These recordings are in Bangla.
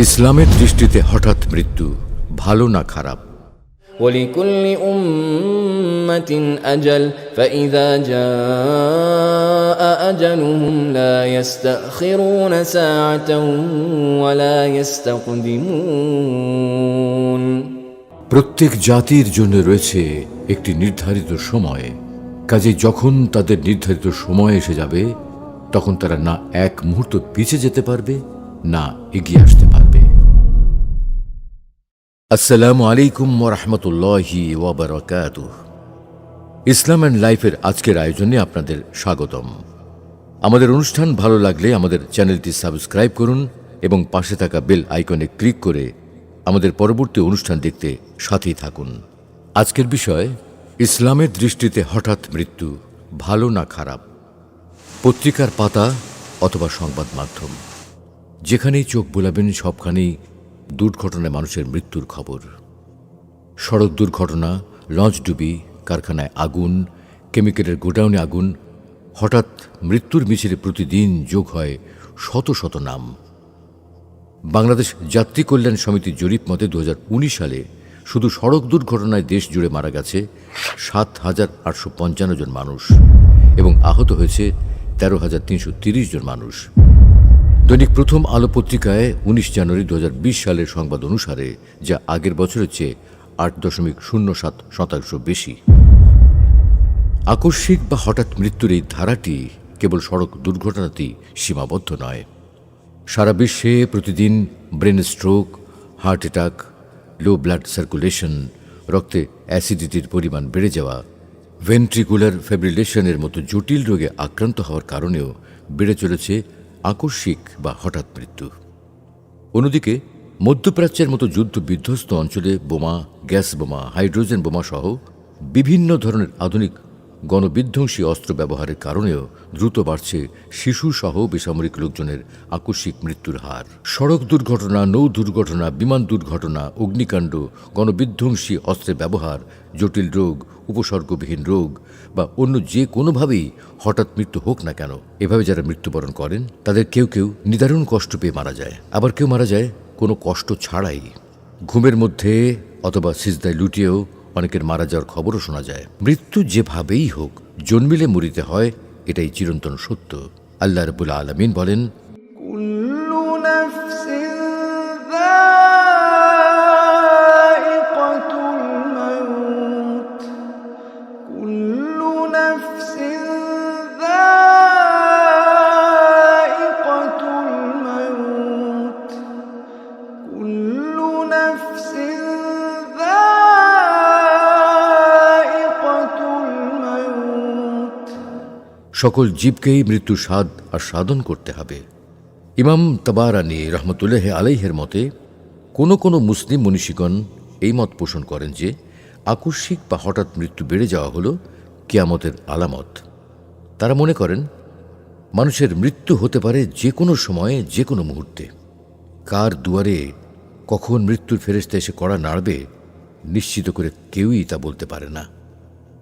ইসলামের দৃষ্টিতে হঠাৎ মৃত্যু ভালো না খারাপ ولكل أمة أجل فإذا جاء أجلهم لا يستأخرون ساعة ولا يستقدمون প্রত্যেক জাতির জন্য রয়েছে একটি নির্ধারিত সময় কাজে যখন তাদের নির্ধারিত সময় এসে যাবে তখন তারা না এক মুহূর্ত পিছিয়ে যেতে পারবে না এগিয়ে আসতে পারবে আসসালামু আলাইকুম রহমতুল্লাহি ওয়াবারকাত ইসলাম অ্যান্ড লাইফের আজকের আয়োজনে আপনাদের স্বাগতম। আমাদের অনুষ্ঠান ভালো লাগলে আমাদের চ্যানেলটি সাবস্ক্রাইব করুন এবং পাশে থাকা বেল আইকনে ক্লিক করে আমাদের পরবর্তী অনুষ্ঠান দেখতে সাথেই থাকুন। আজকের বিষয়, ইসলামের দৃষ্টিতে হঠাৎ মৃত্যু ভালো না খারাপ? পত্রিকার পাতা অথবা সংবাদ মাধ্যম। যেখানেই চোখ বোলাবেন, সবখানেই দুর্ঘটনায় মানুষের মৃত্যুর খবর। সড়ক দুর্ঘটনা, লঞ্চ ডুবি, কারখানায় আগুন, কেমিক্যালের গোডাউনে আগুন, হঠাৎ মৃত্যুর মিছিলে প্রতিদিন যোগ হয় শত শত নাম। বাংলাদেশ যাত্রী কল্যাণ সমিতির জরিপ মতে দু উনিশ সালে শুধু সড়ক দুর্ঘটনায় দেশ জুড়ে মারা গেছে সাত হাজার আটশো পঞ্চান্ন জন মানুষ এবং আহত হয়েছে তেরো হাজার তিনশো তিরিশ জন মানুষ। দৈনিক প্রথম আলো পত্রিকায় উনিশ জানুয়ারি দু হাজার বিশ সালের সংবাদ অনুসারে, যা আগের বছরের চেয়ে আট দশমিক শূন্য সাত শতাংশ বেশি। আকস্মিক বা হঠাৎ মৃত্যুর এই ধারাটি কেবল সড়ক দুর্ঘটনাতেই সীমাবদ্ধ নয়। সারা বিশ্বে প্রতিদিন brain stroke, heart attack, low blood circulation, রক্তে অ্যাসিডিটির পরিমাণ বেড়ে যাওয়া, ভেন্ট্রিকুলার ফেব্রিলেশনের মতো জটিল রোগে আক্রান্ত হওয়ার কারণেও বেড়ে চলেছে আকস্মিক বা হঠাৎ মৃত্যু। অন্যদিকে, মধ্যপ্রাচ্যের মতো যুদ্ধ বিধ্বস্ত অঞ্চলে বোমা, গ্যাস বোমা, হাইড্রোজেন বোমা সহ বিভিন্ন ধরনের আধুনিক গণবিধ্বংসী অস্ত্র ব্যবহারের কারণেও দ্রুত বাড়ছে শিশু সহ বেসামরিক লোকজনের আকস্মিক মৃত্যুর হার। সড়ক দুর্ঘটনা, নৌ দুর্ঘটনা, বিমান দুর্ঘটনা, অগ্নিকাণ্ড, গণবিধ্বংসী অস্ত্রের ব্যবহার, জটিল রোগ, উপসর্গবিহীন রোগ বা অন্য যে কোনোভাবেই হঠাৎ মৃত্যু হোক না কেন, এভাবে যারা মৃত্যুবরণ করেন, তাদের কেউ কেউ নিদারুণ কষ্ট পেয়ে মারা যায়। আবার কেউ মারা যায় কোনো কষ্ট ছাড়াই। ঘুমের মধ্যে অথবা সিজদায় লুটিয়েও অনেকের মারা যাওয়ার খবরও শোনা যায়। মৃত্যু যেভাবেই হোক, জন্মিলে মরিতে হয়, এটাই চিরন্তন সত্য। আল্লাহ রবুল আলমিন বলেন সকল জীবকেই মৃত্যু স্বাদ আর সাধন করতে হবে। ইমাম তাবারানি রহমতুল্লাহ আলাইহের মতে, কোনো কোনো মুসলিম মনীষীগণ এই মত পোষণ করেন যে, আকস্মিক বা হঠাৎ মৃত্যু বেড়ে যাওয়া হলো কিয়ামতের আলামত। তারা মনে করেন, মানুষের মৃত্যু হতে পারে যে কোনো সময়ে, যে কোনো মুহূর্তে। কার দুয়ারে কখন মৃত্যুর ফেরেস্তা এসে কড়া নাড়বে, নিশ্চিত করে কেউই তা বলতে পারে না।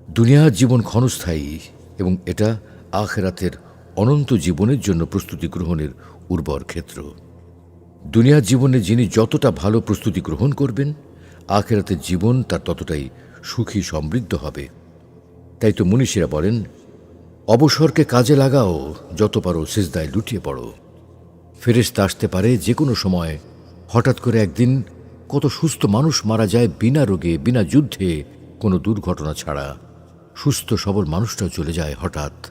দুনিয়ার জীবন ক্ষণস্থায়ী এবং এটা আখেরাতের অনন্ত জীবনের জন্য প্রস্তুতি গ্রহণের উর্বর ক্ষেত্র। দুনিয়ার জীবনে যিনি যতটা ভালো প্রস্তুতি গ্রহণ করবেন, আখেরাতের জীবন তার ততটাই সুখী সমৃদ্ধ হবে। তাই তো মনীষীরা বলেন, অবসরকে কাজে লাগাও, যত পারো সিজদায় লুটিয়ে পড়ো। ফেরেশতা আসতে পারে যে কোনো সময়, হঠাৎ করে একদিন কত সুস্থ মানুষ মারা যায় বিনা রোগে, বিনা যুদ্ধে কোনো দুর্ঘটনা ছাড়া। সুস্থ সবল মানুষটাও চলে যায় হঠাৎ।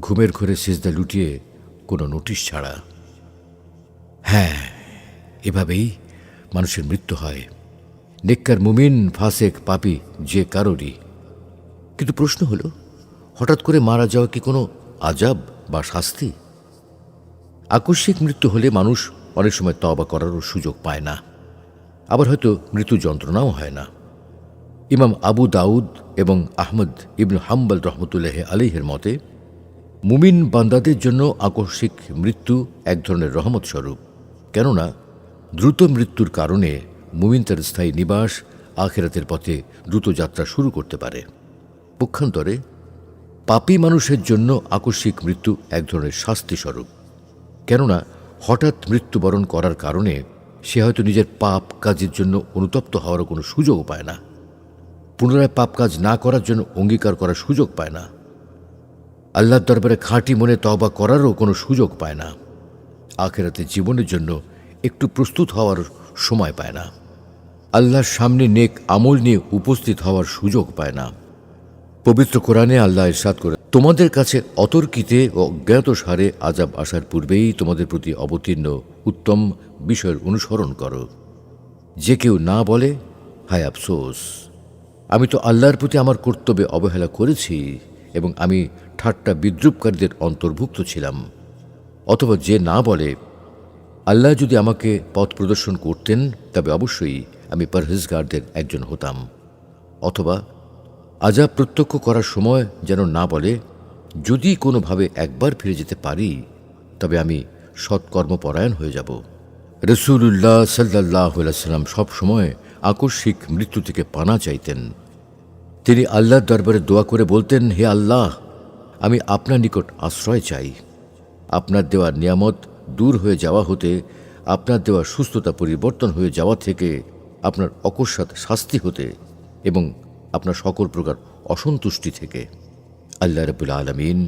ঘুমের ঘরে সিজদা লুটিয়ে কোনো নোটিশ ছাড়া। হ্যাঁ এভাবেই মানুষের মৃত্যু হয়। নেককার মুমিন, ফাসেক, পাপি, যে কারোরই। কিন্তু প্রশ্ন হলো, হঠাৎ করে মারা যাওয়া কি কোনো আজাব বা শাস্তি? আকস্মিক মৃত্যু হলে মানুষ অনেক সময় তবা করারও সুযোগ পায় না। আবার হয়তো মৃত্যু যন্ত্রণাও হয় না। ইমাম আবু দাউদ এবং আহমদ ইবনু হাম্বল রহমতুল্লাহ আলিহের মতে মুমিন বান্দাদের জন্য আকস্মিক মৃত্যু এক ধরনের রহমত স্বরূপ। কেননা, দ্রুত মৃত্যুর কারণে মুমিন তার স্থায়ী নিবাস আখেরাতের পথে দ্রুত যাত্রা শুরু করতে পারে। পক্ষান্তরে, পাপী মানুষের জন্য আকস্মিক মৃত্যু এক ধরনের শাস্তি স্বরূপ। কেননা, হঠাৎ মৃত্যুবরণ করার কারণে সে হয়তো নিজের পাপ কাজের জন্য অনুতপ্ত হওয়ার কোনো সুযোগ পায় না। পুনরায় পাপ কাজ না করার জন্য অঙ্গীকার করার সুযোগ পায় না। আল্লাহর দরবারে খাঁটি মনে তবা করারও কোনো সুযোগ পায় না। আখেরাতে জীবনের জন্য একটু প্রস্তুত হওয়ার সময় পায় না। আল্লাহর সামনে নেক আমল নিয়ে উপস্থিত হওয়ার সুযোগ পায় না। পবিত্র কোরআনে আল্লাহ ইরশাদ করে তোমাদের কাছে অতর্কিতে ও অজ্ঞাত সারে আজাব আসার পূর্বেই তোমাদের প্রতি অবতীর্ণ উত্তম বিষয়ের অনুসরণ করো। যে কেউ না বলে, হায় আফসোস। আমি তো আল্লাহর প্রতি আমার কর্তব্যে অবহেলা করেছি এবং আমি ঠাট্টা বিদ্রুপকারীদের অন্তর্ভুক্ত ছিলাম। অথবা যে না বলে, আল্লাহ যদি আমাকে পথ প্রদর্শন করতেন, তবে অবশ্যই আমি পরহেজগারদের একজন হতাম। অথবা আজাব প্রত্যক্ষ করার সময় যেন না বলে, যদি কোনোভাবে একবার ফিরে যেতে পারি, তবে আমি সৎকর্মপরায়ণ হয়ে যাব। রসুল্লাহ সাল্লাহ সাল্লাম সব সময় আকস্মিক মৃত্যু থেকে পানা চাইতেন। তিনি আল্লাহর দরবারে দোয়া করে বলতেন, হে আল্লাহ আমি আপনার নিকট আশ্রয় চাই। আপনার দেওয়া নিয়ামত দূর হয়ে যাওয়া হতে, আপনার দেওয়া সুস্থতা পরিবর্তন হয়ে যাওয়া থেকে আপনার অকস্মাৎ শাস্তি হতে এবং আপনার সকল প্রকার অসন্তুষ্টি থেকে। আল্লাহ রবুল আলমিন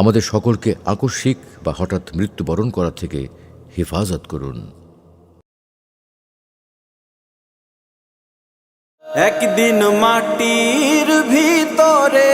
আমাদের সকলকে আকস্মিক বা হঠাৎ মৃত্যুবরণ করা থেকে হেফাজত করুন। একদিন মাটির ভিতরে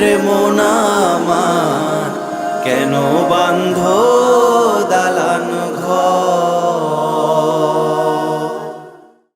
রে মোনামান কেন বান্ধ দালান ঘর?